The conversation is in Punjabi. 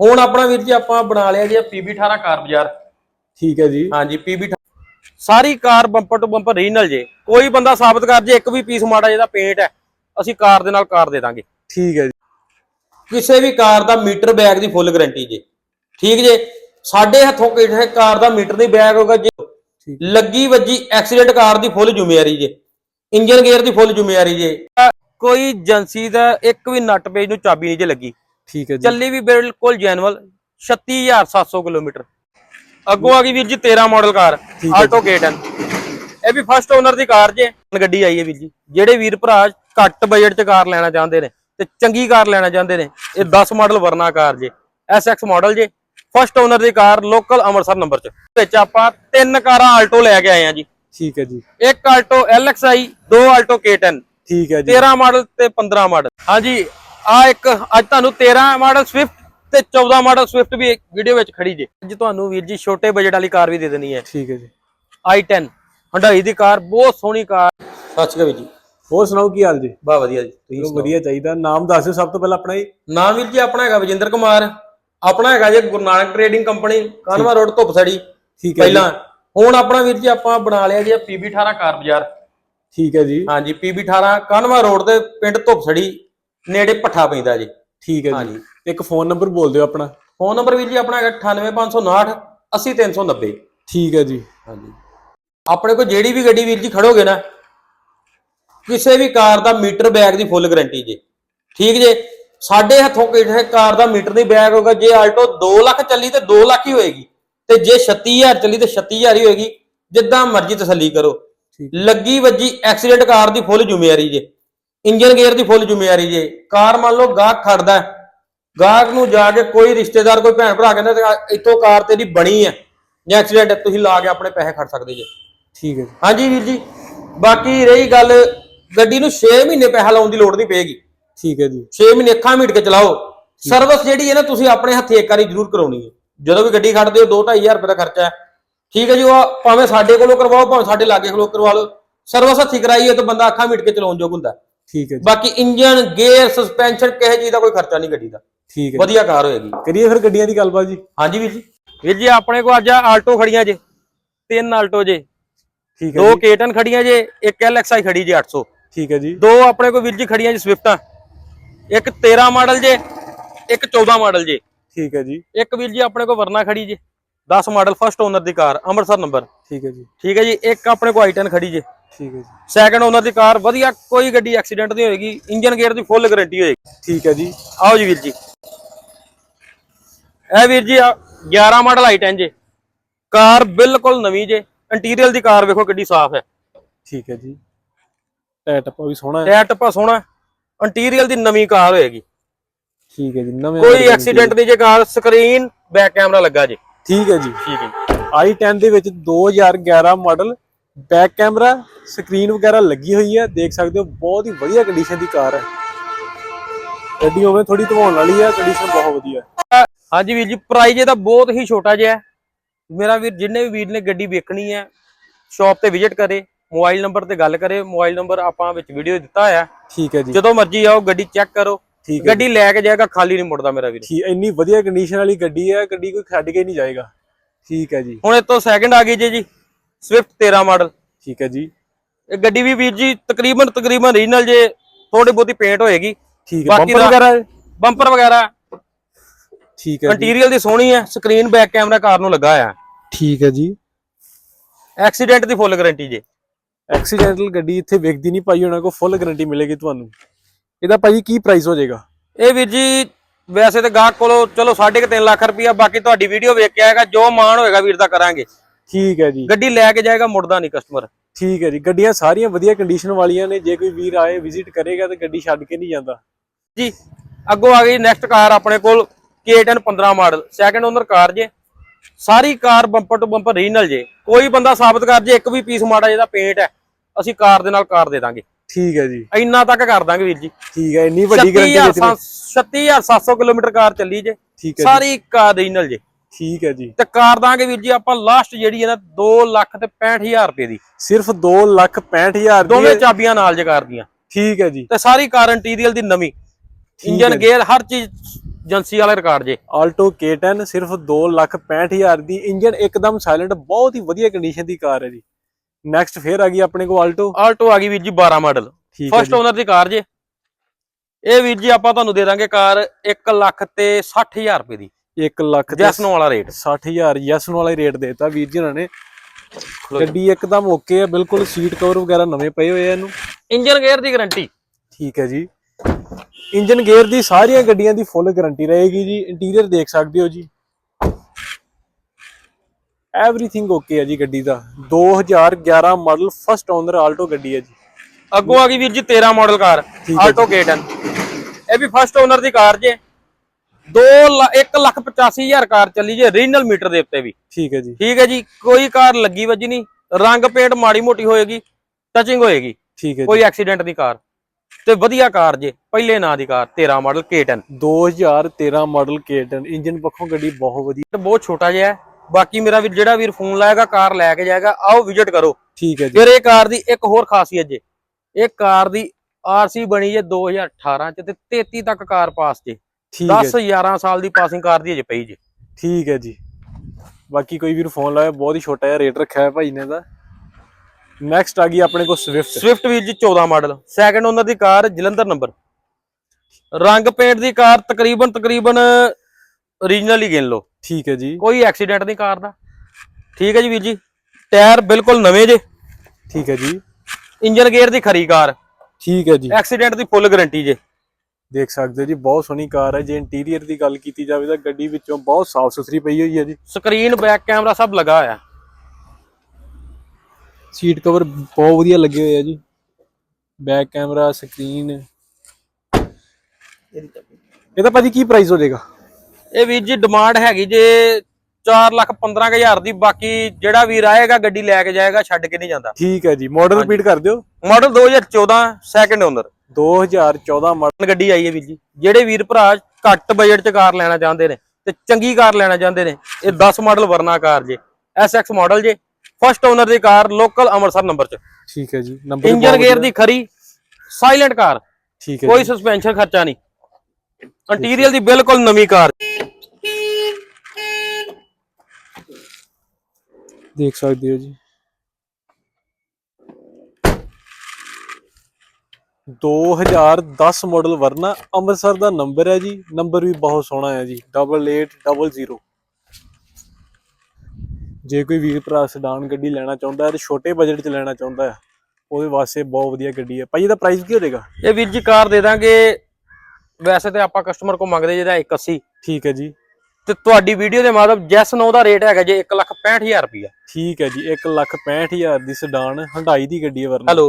ਹੁਣ ਆਪਣਾ ਵੀਰ ਜੀ ਆਪਾਂ ਬਣਾ ਲਿਆ ਜੀ ਪੀਬੀ 18 ਕਾਰ ਬਾਜ਼ਾਰ। ਠੀਕ ਹੈ ਜੀ। ਹਾਂਜੀ PB sorry car bumper to bumper regional ਜੇ। ਕੋਈ ਬੰਦਾ ਸਾਬਤ ਕਰ ਜੇ ਇੱਕ ਵੀ ਪੀਸ ਮਾੜਾ ਜਿਹਦਾ ਪੇਂਟ ਹੈ ਅਸੀਂ ਕਾਰ ਦੇ ਨਾਲ ਕਾਰ ਦੇ ਦਾਂਗੇ। ਠੀਕ ਹੈ ਜੀ। ਕਿਸੇ ਵੀ ਕਾਰ ਦਾ ਮੀਟਰ ਬੈਗ ਦੀ ਫੁੱਲ ਗਾਰੰਟੀ ਜੇ। ਠੀਕ ਜੇ? ਸਾਡੇ ਹੱਥੋਂ ਕਿਸੇ ਕਾਰ ਦਾ ਮੀਟਰ ਨਹੀਂ ਬੈਗ ਹੋਗਾ ਜੇ ਲੱਗੀ ਵੱਜੀ ਐਕਸੀਡੈਂਟ ਕਾਰ ਦੀ ਫੁੱਲ ਜ਼ਿੰਮੇਵਾਰੀ ਜੇ। ਇੰਜਨ ਗੇਅਰ ਦੀ ਫੁੱਲ ਜ਼ਿੰਮੇਵਾਰੀ ਜੇ। ਕੋਈ ਏਜੰਸੀ ਦਾ ਇੱਕ ਵੀ ਨਟ ਪੇਜ ਨੂੰ ਚਾਬੀ ਨਹੀਂ ਜੇ ਲੱਗੀ। ਠੀਕ ਹੈ ਜੀ। ਚੱਲੀ ਵੀ ਬਿਲਕੁਲ ਜੈਨੂਅਲ 36700 ਕਿਲੋਮੀਟਰ। ਅੱਗੋਂ ਆ ਗਈ ਵੀਰ ਜੀ 13 ਮਾਡਲ ਕਾਰ ਆਲਟੋ K10 ਇਹ ਵੀ ਫਸਟ ਓਨਰ ਦੀ ਕਾਰ ਜੇ ਗੱਡੀ ਆਈ ਹੈ ਵੀਰ ਜੀ। ਜਿਹੜੇ ਵੀਰ ਭਰਾ ਘੱਟ ਬਜਟ 'ਚ ਕਾਰ ਲੈਣਾ ਚਾਹੁੰਦੇ ਨੇ ਤੇ ਚੰਗੀ ਕਾਰ ਲੈਣਾ ਚਾਹੁੰਦੇ ਨੇ ਇਹ 10 ਮਾਡਲ ਵਰਨਾ ਕਾਰ ਜੇ SX ਮਾਡਲ ਜੇ। ਫਸਟ ਓਨਰ ਦੀ ਕਾਰ ਲੋਕਲ ਅੰਮ੍ਰਿਤਸਰ ਨੰਬਰ 'ਚ। ਵਿੱਚ ਆਪਾਂ ਤਿੰਨ ਕਾਰਾਂ ਆਲਟੋ ਲੈ ਕੇ ਆਏ ਆ ਜੀ। ਠੀਕ ਹੈ ਜੀ। ਇੱਕ ਆਲਟੋ LXI ਦੋ ਆਲਟੋ K10 ਠੀਕ ਹੈ ਜੀ। 13 ਮਾਡਲ ਤੇ 15 ਮਾਡਲ ਹਾਂਜੀ ਆ ਇੱਕ ਅੱਜ ਤੁਹਾਨੂੰ 13 ਮਾਡਲ ਸਵਿਫਟ ਤੇ 14 ਮਾਡਲ ਸਵਿਫਟ ਵੀ ਵੀਡੀਓ ਵਿੱਚ ਖੜੀ ਜੇ। ਅੱਜ ਤੁਹਾਨੂੰ ਵੀਰ ਜੀ ਛੋਟੇ ਬਜਟ ਵਾਲੀ ਕਾਰ ਵੀ ਦੇ ਦੇਣੀ ਹੈ। ਠੀਕ ਹੈ ਜੀ। i10 ਹੰਡਾਈ ਦੀ ਕਾਰ ਬਹੁਤ ਸੋਹਣੀ ਕਾਰ। ਸੱਚ ਕਹੀ ਜੀ। ਹੋਰ ਸੁਣਾਓ ਕੀ ਹਾਲ ਜੀ? ਬਾ ਵਧੀਆ ਜੀ ਤੁਸੀਂ ਵਧੀਆ ਚਾਹੀਦਾ। ਨਾਮ ਦੱਸ ਦਿਓ ਸਭ ਤੋਂ ਪਹਿਲਾਂ ਆਪਣਾ ਜੀ। ਨਾਮ ਵੀਰ ਜੀ ਆਪਣਾ ਹੈਗਾ ਵਜਿੰਦਰ ਕੁਮਾਰ। ਆਪਣਾ ਹੈਗਾ ਜੀ Guru Nanak trading company Kanwa road ਧੁੱਪਸੜੀ ਠੀਕ ਹੈ ਜੀ। ਪਹਿਲਾਂ ਹੁਣ ਆਪਣਾ ਵੀਰ ਜੀ ਆਪਾਂ ਬਣਾ ਲਿਆ ਜੀ ਪੀਬੀ 18 ਕਾਰ ਬਾਜ਼ਾਰ। ਠੀਕ ਹੈ ਜੀ। ਹਾਂਜੀ ਪੀਬੀ 18 ਕਾਨਵਾ ਰੋਡ ਦੇ ਪਿੰਡ ਧੁੱਪਸੜੀ ਨੇੜੇ ਪੱਠਾ ਪੈਂਦਾ ਜੀ। ਠੀਕ ਹੈ ਜੀ। ਹਾਂਜੀ। ਇੱਕ ਫੋਨ ਨੰਬਰ ਬੋਲ ਦਿਓ ਆਪਣਾ। ਫੋਨ ਨੰਬਰ ਵੀਰ ਜੀ ਆਪਣਾ ਹੈਗਾ 98559 80390 ਠੀਕ ਹੈ ਜੀ। ਹਾਂਜੀ। ਆਪਣੇ ਕੋਲ ਜਿਹੜੀ ਵੀ ਗੱਡੀ ਵੀਰ ਜੀ ਖੜੋਗੇ ਨਾ ਕਿਸੇ ਵੀ ਕਾਰ ਦਾ ਮੀਟਰ ਬੈਗ ਦੀ ਫੁੱਲ ਗਾਰੰਟੀ ਜੇ। ਠੀਕ ਜੇ? ਸਾਡੇ ਹੱਥੋਂ ਕਿਸੇ ਕਾਰ ਦਾ ਮੀਟਰ ਨਹੀਂ ਬੈਗ ਹੋਗਾ ਜੇ ਆਲਟੋ 2 ਲੱਖ ਚੱਲੀ ਤੇ 2 ਲੱਖ ਹੀ ਹੋਏਗੀ। ਤੇ ਜੇ 36000 ਚੱਲੀ ਤੇ 36000 ਹੀ ਹੋਏਗੀ। ਜਿੱਦਾਂ ਮਰਜ਼ੀ ਤਸੱਲੀ ਕਰੋ। ਠੀਕ। ਲੱਗੀ ਵੱਜੀ ਐਕਸੀਡੈਂਟ ਕਾਰ ਦੀ ਫੁੱਲ ਜ਼ਿੰਮੇਵਾਰੀ ਜੇ। ਇੰਜਨ ਗੇਅਰ ਦੀ ਫੁੱਲ ਜ਼ਿੰਮੇਵਾਰੀ ਜੇ। ਕਾਰ ਮੰਨ ਲਓ ਗਾਹਕ ਖੜਦਾ ਗਾਹਕ ਨੂੰ ਜਾ ਕੇ ਕੋਈ ਰਿਸ਼ਤੇਦਾਰ ਕੋਈ ਭੈਣ ਭਰਾ ਕਹਿੰਦਾ ਇੱਥੋਂ ਕਾਰ ਤੇਰੀ ਬਣੀ ਹੈ। ਜਾਂ ਐਕਸੀਡੈਂਟ ਤੁਸੀਂ ਲਾ ਕੇ ਆਪਣੇ ਪੈਸੇ ਖੜ ਸਕਦੇ ਜੇ। ਠੀਕ ਹੈ ਹਾਂਜੀ ਵੀਰ ਜੀ। ਬਾਕੀ ਰਹੀ ਗੱਲ ਗੱਡੀ ਨੂੰ 6 ਮਹੀਨੇ ਪੈਸਾ ਲਾਉਣ ਦੀ ਲੋੜ ਨਹੀਂ ਪਏਗੀ। ਠੀਕ ਹੈ ਜੀ। 6 ਮਹੀਨੇ ਅੱਖਾਂ ਮੀਟ ਕੇ ਚਲਾਓ। ਸਰਵਿਸ ਜਿਹੜੀ ਹੈ ਨਾ ਤੁਸੀਂ ਆਪਣੇ ਹੱਥੀ ਇੱਕ ਵਾਰੀ ਜ਼ਰੂਰ ਕਰਾਉਣੀ ਹੈ। ਜਦੋਂ ਵੀ ਗੱਡੀ ਖੜਦੇ ਹੋ 2-2500 ਰੁਪਏ ਦਾ ਖਰਚਾ ਹੈ। ਠੀਕ ਹੈ ਜੀ ਉਹ ਭਾਵੇਂ ਸਾਡੇ ਕੋਲੋਂ ਕਰਵਾਓ ਭਾਵੇਂ ਸਾਡੇ ਲਾਗੇ ਕੋਲੋਂ ਕਰਵਾ ਲਓ। ਸਰਵਿਸ ਹੱਥੀ ਕਰਾਈ ਹੈ ਤਾਂ ਬੰਦਾ ਅੱਖਾਂ ਮੀਟ ਕੇ ਚਲਾਉਣ ਯੋਗ ਹੁੰਦਾ। ਠੀਕ ਹੈ ਜੀ। ਬਾਕੀ ਇੰਜਨ ਗੇਅਰ ਸਸਪੈਂਸ਼ਨ ਕਿਸੇ ਚੀਜ਼ ਦਾ ਕੋਈ ਖਰਚਾ ਨਹੀਂ ਗੱਡੀ ਦਾ। ਠੀਕ ਹੈ ਵਧੀਆ ਕਾਰ ਹੋਏਗੀ। ਕਰੀਏ ਫਿਰ ਗੱਡੀਆਂ ਦੀ ਗੱਲਬਾਤ ਜੀ। ਹਾਂਜੀ ਵੀਰ ਜੀ। ਵੀਰ ਜੀ ਆਪਣੇ ਕੋਲ ਅੱਜ ਆਲਟੋ ਖੜੀਆਂ ਜੇ। ਤਿੰਨ ਆਲਟੋ ਜੇ। ਠੀਕ ਹੈ ਦੋ ਕੇਟਨ ਖੜੀਆਂ ਜੇ ਇੱਕ ਐਲਐਕਸਆਈ ਖੜੀ ਜੇ 800 ਠੀਕ ਹੈ ਜੀ। ਦੋ ਆਪਣੇ ਕੋਲ ਵੀਰ ਜੀ ਖੜੀਆਂ ਜੀ ਸਵਿਫਟਾਂ। ਇੱਕ 13 ਮਾਡਲ ਜੇ ਇੱਕ 14 ਮਾਡਲ ਜੇ। ਠੀਕ ਹੈ ਜੀ। ਇੱਕ ਵੀਰ ਜੀ ਆਪਣੇ ਕੋਲ ਵਰਨਾ ਖੜੀ ਜੇ। 10 ਮਾਡਲ ਫਸਟ ਓਨਰ ਦੀ ਕਾਰ ਅੰਮ੍ਰਿਤਸਰ ਨੰਬਰ ਠੀਕ ਹੈ ਜੀ। ਠੀਕ ਹੈ ਜੀ ਇੱਕ ਆਪਣੇ ਕੋਲ i10 ਖੜੀ ਜੇ। ਠੀਕ ਹੈ ਜੀ। ਸੈਕੰਡ ਓਨਰ ਦੀ ਕਾਰ ਵਧੀਆ ਕੋਈ ਗੱਡੀ ਐਕਸੀਡੈਂਟ ਨਹੀਂ ਹੋਏਗੀ ਇੰਜਨ ਗੇਅਰ ਦੀ ਫੁੱਲ ਗਾਰੰਟੀ ਹੋਏਗੀ। ਠੀਕ ਹੈ ਜੀ। ਆਓ ਜੀ ਵੀਰ ਜੀ। ਇਹ ਵੀਰ ਜੀ ਆ 11 ਮਾਡਲ i10 ਜੇ। ਕਾਰ ਬਿਲਕੁਲ ਨਵੀਂ ਜੇ। ਇੰਟੀਰੀਅਰ ਦੀ ਕਾਰ ਵੇਖੋ ਕਿੱਡੀ ਸਾਫ਼ ਹੈ। ਠੀਕ ਹੈ ਜੀ। ਟਾਇਰ ਟੱਪਾ ਵੀ ਸੋਹਣਾ ਹੈ। ਟਾਇਰ ਟੱਪਾ ਸੋਹਣਾ ਇੰਟੀਰੀਅਰ ਦੀ ਨਵੀਂ ਕਾਰ ਹੋਏਗੀ। ਠੀਕ ਹੈ ਜੀ ਨਵੇਂ ਕੋਈ ਐਕਸੀਡੈਂਟ ਦੀ ਜੇ ਕਾਰ ਸਕਰੀਨ ਬੈਕ ਕੈਮਰਾ ਲੱਗਾ ਜੇ। ਠੀਕ ਹੈ ਜੀ। ਠੀਕ ਹੈ i10 ਦੇ ਵਿੱਚ 2011 ਮਾਡਲ ਬੈਕ ਕੈਮਰਾ ਸਕਰੀਨ ਵਗੈਰਾ ਲੱਗੀ ਹੋਈ ਹੈ ਦੇਖ ਸਕਦੇ ਹੋ ਬਹੁਤ ਹੀ ਵਧੀਆ ਕੰਡੀਸ਼ਨ ਦੀ ਕਾਰ ਹੈ। ਗੱਡੀ ਹੋਵੇ ਥੋੜੀ ਧਵਾਉਣ ਵਾਲੀ ਹੈ ਕੰਡੀਸ਼ਨ ਬਹੁਤ ਵਧੀਆ ਹੈ। ਹਾਂਜੀ ਵੀਰ ਜੀ ਪ੍ਰਾਈਜ਼ ਇਹਦਾ ਬਹੁਤ ਹੀ ਛੋਟਾ ਜਿਹਾ ਹੈ। ਮੇਰਾ ਵੀਰ ਜਿੰਨੇ ਵੀ ਵੀਰ ਨੇ ਗੱਡੀ ਵੇਖਣੀ ਹੈ ਸ਼ਾਪ ਤੇ ਵਿਜ਼ਿਟ ਕਰੇ ਮੋਬਾਈਲ ਨੰਬਰ ਤੇ ਗੱਲ ਕਰੇ ਮੋਬਾਈਲ ਨੰਬਰ ਆਪਾਂ ਵਿੱਚ ਵੀਡੀਓ ਦਿੱਤਾ ਹੋਇਆ। ਠੀਕ ਹੈ ਜੀ। ਜਦੋਂ ਮਰਜ਼ੀ ਆਓ ਗੱਡੀ ਚੈੱਕ ਕਰੋ। ਗੱਡੀ ਲੈ ਕੇ ਜਾਏਗਾ ਖਾਲੀ ਨਹੀਂ ਮੁੜਦਾ ਮੇਰਾ ਵੀਰ। ਠੀਕ ਇੰਨੀ ਵਧੀਆ ਕੰਡੀਸ਼ਨ ਵਾਲੀ ਗੱਡੀ ਹੈ ਗੱਡੀ ਕੋਈ ਛੱਡ ਕੇ ਨਹੀਂ ਜਾਏਗਾ। ਠੀਕ ਹੈ ਜੀ। ਹੁਣ ਇਹ ਤੋਂ ਸੈਕਿੰਡ ਆ ਗਈ ਜੀ ਜੀ। ਸਵਿਫਟ 13 ਮਾਡਲ ਠੀਕ ਹੈ ਜੀ। ਇਹ ਗੱਡੀ ਵੀ ਵੀਰ ਜੀ ਤਕਰੀਬਨ ਤਕਰੀਬਨ ਰੀਜਨਲ ਜੇ ਥੋੜੀ ਬਹੁਤੀ ਪੇਂਟ ਹੋਏਗੀ। ਠੀਕ ਹੈ ਬੰਪਰ ਵਗੈਰਾ? ਬੰਪਰ ਵਗੈਰਾ। ਠੀਕ ਹੈ ਜੀ। ਇੰਟੀਰੀਅਰ ਦੀ ਸੋਹਣੀ ਹੈ ਸਕਰੀਨ ਬੈਕ ਕੈਮਰਾ ਕਾਰ ਨੂੰ ਲੱਗਾ ਹੋਇਆ। ਠੀਕ ਹੈ ਜੀ। ਐਕਸੀਡੈਂਟ ਦੀ ਫੁੱਲ ਗਾਰੰਟੀ ਜੇ। ਐਕਸੀਡੈਂਟਲ ਗੱਡੀ ਇੱਥੇ ਵੇਖਦੀ ਨਹੀਂ ਪਾਈ ਉਹਨਾਂ ਕੋ ਫੁੱਲ ਗਾਰੰਟੀ ਮਿਲੇਗੀ ਤੁਹਾਨੂੰ। ਇਹਦਾ ਭਾਜੀ ਕੀ ਪ੍ਰਾਈਸ ਹੋ ਜਾਏਗਾ? ਇਹ ਵੀਰ ਜੀ ਵੈਸੇ ਤੇ ਗਾਹਕ ਕੋਲੋਂ ਚਲੋ 3.5 ਲੱਖ ਰੁਪਇਆ ਬਾਕੀ ਤੁਹਾਡੀ ਵੀਡੀਓ ਵੇਖ ਕੇ ਆਏਗਾ ਜੋ ਮਾਣ ਹੋਏਗਾ ਵੀਰ ਦਾ ਕਰਾਂਗੇ। ਠੀਕ ਹੈ ਜੀ। ਗੱਡੀ ਲੈ ਕੇ ਜਾਏਗਾ ਮੁੜਦਾ ਨਹੀਂ ਕਸਟਮਰ ਠੀਕ ਹੈ ਜੀ। ਗੱਡੀਆਂ ਸਾਰੀਆਂ ਵਧੀਆ ਕੰਡੀਸ਼ਨ ਵਾਲੀਆਂ ਨੇ। ਜੇ ਕੋਈ ਵੀਰ ਆਏ ਵਿਜ਼ਿਟ ਕਰੇਗਾ ਤਾਂ ਗੱਡੀ ਛੱਡ ਕੇ ਨਹੀਂ ਜਾਂਦਾ। ਜੀ ਅੱਗੋਂ ਆ ਗਈ ਨੈਕਸਟ ਕਾਰ ਆਪਣੇ ਕੋਲ K10 15 model second owner car ਜੇ। ਸਾਰੀ car bumper to bumper regional ਜੇ। ਕੋਈ ਬੰਦਾ ਸਾਬਤ ਕਰ ਜੇ ਇੱਕ ਵੀ ਪੀਸ ਮਾੜਾ ਜਿਹਦਾ ਪੇਂਟ ਹੈ ਅਸੀਂ ਕਾਰ ਦੇ ਨਾਲ ਕਾਰ ਦੇ ਦਾਂਗੇ। ਠੀਕ ਹੈ ਜੀ। ਇੰਨਾ ਤੱਕ ਕਰ ਦਾਂਗੇ ਵੀਰ ਜੀ। ਠੀਕ ਹੈ ਇੰਨੀ ਵੱਡੀ ਗਾਰੰਟੀ ਦਿੱਤੀ। 36700 ਕਿਲੋਮੀਟਰ ਕਾਰ ਚੱਲੀ ਜੇ। ਠੀਕ ਹੈ ਸਾਰੀ ਕਾਰ ਰੀਜਨਲ ਜੇ। ਠੀਕ ਹੈ ਜੀ। ਤੇ ਕਾਰ ਦਾਂਗੇ ਵੀਰ ਜੀ ਆਪਾਂ ਲਾਸਟ ਜਿਹੜੀ ਹੈ ਨਾ 2 ਲੱਖ ਤੇ 65000 ਰੁਪਏ ਦੀ। ਸਿਰਫ 2 ਲੱਖ 65000 ਦੀ ਦੋਵੇਂ। ਚਾਬੀਆਂ ਨਾਲ ਜੇ ਕਾਰ ਦੀਆਂ। ਠੀਕ ਹੈ ਜੀ। ਤੇ ਸਾਰੀ ਕਾਰ ਇੰਟੀਰੀਅਰ ਦੀ ਨਵੀਂ। ਇੰਜਨ। ਗੇਅਰ ਹਰ ਚੀਜ਼ ਏਜੰਸੀ ਵਾਲਾ ਰਿਕਾਰਡ ਜੇ। ਆਲਟੋ K10 ਸਿਰਫ 265000 ਦੀ ਇੰਜਨ ਇੱਕਦਮ ਸਾਇਲੈਂਟ ਬਹੁਤ ਹੀ ਵਧੀਆ ਕੰਡੀਸ਼ਨ ਦੀ ਕਾਰ ਹੈ ਜੀ। ਨੈਕਸਟ ਫੇਰ ਆ ਗਈ ਆਪਣੇ ਕੋਲ ਆਲਟੋ ਆਲਟੋ ਆ ਗਈ ਵੀਰ ਜੀ 12 ਮਾਡਲ ਜੀ। ਓਨਰ ਦੀ ਕਾਰ ਜੇ। ਇਹ ਵੀਰ ਜੀ ਆਪਾਂ ਤੁਹਾਨੂੰ ਦੇ ਦਾਂਗੇ ਕਾਰ 1 ਲੱਖ ਤੇ 60000 ਰੁਪਏ ਦੀ। 1 ਲੱਖ ਜੈਸਨੋ ਵਾਲਾ ਰੇਟ 60000 ਯੈਸ ਨੂੰ ਵਾਲਾ ਰੇਟ ਦੇਤਾ ਵੀਰ ਜੀ ਉਹਨਾਂ ਨੇ। ਗੱਡੀ ਇੱਕਦਮ ਓਕੇ ਹੈ ਬਿਲਕੁਲ ਸੀਟ ਕਵਰ ਵਗੈਰਾ ਨਵੇਂ ਪਏ ਹੋਏ ਆ ਇਹਨੂੰ। ਇੰਜਨ ਗੇਅਰ ਦੀ ਗਾਰੰਟੀ ਠੀਕ ਹੈ ਜੀ। ਇੰਜਨ ਗੇਅਰ ਦੀ ਸਾਰੀਆਂ ਗੱਡੀਆਂ ਦੀ ਫੁੱਲ ਗਾਰੰਟੀ ਰਹੇਗੀ ਜੀ। ਇੰਟੀਰੀਅਰ ਦੇਖ ਸਕਦੇ ਹੋ ਜੀ। ਐਵਰੀਥਿੰਗ ਓਕੇ ਹੈ ਜੀ ਗੱਡੀ ਦਾ। 2011 ਮਾਡਲ ਫਸਟ ਓਨਰ ਆਲਟੋ ਗੱਡੀ ਹੈ ਜੀ। ਅੱਗੋਂ ਆ ਗਈ ਵੀਰ ਜੀ 13 ਮਾਡਲ ਕਾਰ। ਆਲਟੋ K10 ਇਹ ਵੀ ਫਸਟ ਓਨਰ ਦੀ ਕਾਰ ਜੇ। 2 1 ਲੱਖ 85000 ਕਾਰ ਚੱਲੀ ਜੇ ਰੀਜਨਲ ਮੀਟਰ ਦੇ ਉੱਤੇ ਵੀ। ਠੀਕ ਹੈ ਜੀ। ਠੀਕ ਹੈ ਜੀ ਕੋਈ ਕਾਰ ਲੱਗੀ ਵੱਜੀ ਨਹੀਂ ਰੰਗ ਪੇਂਟ ਮਾੜੀ ਮੋਟੀ ਹੋਏਗੀ ਟਚਿੰਗ ਹੋਏਗੀ ਠੀਕ ਹੈ ਕੋਈ ਐਕਸੀਡੈਂਟ ਨਹੀਂ ਕਾਰ ਤੇ ਵਧੀਆ ਕਾਰ ਜੇ ਪਹਿਲੇ ਨਾਂ ਦੀ ਕਾਰ 13 ਮਾਡਲ K10 ਜੀ 2013 ਮਾਡਲ K10 ਇੰਜਨ ਪੱਖੋਂ ਗੱਡੀ ਬਹੁਤ ਵਧੀਆ। ਤੇ ਬਹੁਤ ਛੋਟਾ ਜਿਹਾ ਹੈ ਬਾਕੀ ਮੇਰਾ ਵੀ ਜਿਹੜਾ ਵੀਰ ਫੋਨ ਲਾਏਗਾ ਕਾਰ ਲੈ ਕੇ ਜਾਏਗਾ ਆਓ ਵਿਜ਼ਿਟ ਕਰੋ। ਠੀਕ ਹੈ ਜੀ। ਫਿਰ ਇਹ ਕਾਰ ਦੀ ਇੱਕ ਹੋਰ ਖਾਸੀਅਤ ਜੇ ਇਹ ਕਾਰ ਦੀ ਆਰਸੀ ਬਣੀ ਜੇ 2018 ਚ ਤੇ 33 ਤੱਕ ਕਾਰ ਪਾਸ ਜੇ। ਠੀਕ ਹੈ 10 11 ਸਾਲ ਦੀ ਪਾਸਿੰਗ ਕਾਰ ਦੀ ਅਜੇ ਪਈ ਜੇ। ਠੀਕ ਹੈ ਜੀ। ਬਾਕੀ ਕੋਈ ਵੀਰ ਫੋਨ ਲਾਇਆ ਬਹੁਤ ਹੀ ਛੋਟਾ ਜਿਹਾ ਰੇਟ ਰੱਖਿਆ ਹੈ ਭਾਈ ਨੇ ਦਾ ਨੈਕਸਟ ਆ ਗਈ ਆਪਣੇ ਕੋਲ ਸਵਿਫਟ ਸਵਿਫਟ ਵੀਰ ਜੀ 14 ਮਾਡਲ ਸੈਕੰਡ ਓਨਰ ਦੀ ਕਾਰ ਜਲੰਧਰ ਨੰਬਰ ਰੰਗ ਪੇਂਟ ਦੀ ਕਾਰ ਤਕਰੀਬਨ ਤਕਰੀਬਨ ਓਰੀਜਨਲ ਹੀ ਗਿਣ ਲਓ। ਠੀਕ ਹੈ ਜੀ। ਕੋਈ ਐਕਸੀਡੈਂਟ ਨਹੀਂ ਕਾਰ ਦਾ। ਠੀਕ ਹੈ ਜੀ ਵੀਰ ਜੀ। ਟਾਇਰ ਬਿਲਕੁਲ ਨਵੇਂ ਜੇ। ਠੀਕ ਹੈ ਜੀ। ਇੰਜਨ ਗੇਅਰ ਦੀ ਖਰੀ ਕਾਰ। ਠੀਕ ਹੈ ਜੀ। ਐਕਸੀਡੈਂਟ ਦੀ ਫੁੱਲ ਗਾਰੰਟੀ ਜੇ। ਦੇਖ ਸਕਦੇ ਜੀ ਬਹੁਤ ਸੋਹਣੀ ਕਾਰ ਹੈ। ਜੇ ਇੰਟੀਰੀਅਰ ਦੀ ਗੱਲ ਕੀਤੀ ਜਾਵੇ ਤਾਂ ਗੱਡੀ ਵਿੱਚੋਂ ਬਹੁਤ ਸਾਫ਼ ਸੁਥਰੀ ਪਈ ਹੋਈ ਹੈ ਜੀ। ਸਕਰੀਨ ਬੈਕ ਕੈਮਰਾ ਸਭ ਲੱਗਾ ਹੋਇਆ। ਸੀਟ ਕਵਰ ਬਹੁਤ ਵਧੀਆ ਲੱਗੇ ਹੋਏ ਆ ਜੀ। ਬੈਕ ਕੈਮਰਾ ਸਕਰੀਨ ਇਹਦਾ ਭਾਜੀ ਕੀ ਪ੍ਰਾਈਸ ਹੋ ਜਾਏਗਾ? ਇਹ ਵੀਰ ਜੀ ਡਿਮਾਂਡ ਹੈਗੀ ਜੇ 4 ਲੱਖ 15000 ਦੀ ਬਾਕੀ ਜਿਹੜਾ ਵੀਰ ਆਏਗਾ ਗੱਡੀ ਲੈ ਕੇ ਜਾਏਗਾ ਛੱਡ ਕੇ ਨਹੀਂ ਜਾਂਦਾ। ਠੀਕ ਹੈ ਜੀ। ਮਾਡਲ ਰਿਪੀਟ ਕਰ ਦਿਓ। ਮਾਡਲ 2014 ਸੈਕੰਡ ਓਨਰ 2014 ਮਾਡਲ ਗੱਡੀ ਆਈ ਹੈ ਵੀਰ ਜੀ ਜਿਹੜੇ ਵੀਰ ਭਰਾ ਘੱਟ ਬਜਟ 'ਚ ਕਾਰ ਲੈਣਾ ਚਾਹੁੰਦੇ ਨੇ ਤੇ ਚੰਗੀ ਕਾਰ ਲੈਣਾ ਚਾਹੁੰਦੇ ਨੇ ਇਹ 10 ਮਾਡਲ ਵਰਨਾ ਕਾਰ ਜੇ SX ਮਾਡਲ ਜੇ ਫਸਟ ਓਨਰ ਦੀ ਕਾਰ ਲੋਕਲ ਅੰਮ੍ਰਿਤਸਰ ਨੰਬਰ 'ਚ। ਠੀਕ ਹੈ ਜੀ ਨੰਬਰ ਇੰਜਨ ਗੇਅਰ ਦੀ ਖਰੀ ਸਾਇਲੈਂਟ ਕਾਰ ਠੀਕ ਹੈ ਕੋਈ ਸਸਪੈਂਸ਼ਨ ਖਰਚਾ ਨਹੀਂ। ਇੰਟੀਰੀਅਰ ਦੀ ਬਿਲਕੁਲ ਨਵੀਂ ਕਾਰ। ਦੇਖ ਸਕਦੇ ਹੋ ਜੀ। 2010 ਮਾਡਲ ਵਰਨਾ। ਅੰਮ੍ਰਿਤਸਰ ਦਾ ਨੰਬਰ ਹੈ ਜੀ। ਨੰਬਰ ਵੀ ਬਹੁਤ ਸੋਹਣਾ ਹੈ ਜੀ। 8800 ਜੇ ਕੋਈ ਵੀਰ ਭਰਾ ਸਡਾਨ ਗੱਡੀ ਲੈਣਾ ਚਾਹੁੰਦਾ ਹੈ ਤੇ ਛੋਟੇ ਬਜਟ 'ਚ ਲੈਣਾ ਚਾਹੁੰਦਾ ਹੈ ਉਹਦੇ ਵਾਸਤੇ ਬਹੁਤ ਵਧੀਆ ਗੱਡੀ ਹੈ। ਭਾਈ ਇਹਦਾ ਪ੍ਰਾਈਸ ਕੀ ਹੋਵੇਗਾ? ਇਹ ਵੀਰ ਜੀ ਕਾਰ ਦੇ ਦਾਂਗੇ। ਵੈਸੇ ਤੇ ਆਪਾਂ ਕਸਟਮਰ ਕੋ ਮੰਗਦੇ ਜਿਹਦਾ 81 ਠੀਕ ਹੈ ਜੀ। ਤੇ ਤੁਹਾਡੀ ਵੀਡੀਓ ਦੇ ਮਾਧਵ ਜੈਸ ਨੋ ਦਾ ਰੇਟ ਹੈਗਾ ਜੇ 165000 ਰੁਪਇਆ। ਠੀਕ ਹੈ ਜੀ। 165000 ਦੀ ਸਡਾਨ ਹੰਡਾਈ ਦੀ ਗੱਡੀ ਹੈ ਵਰਨਾ। ਹੈਲੋ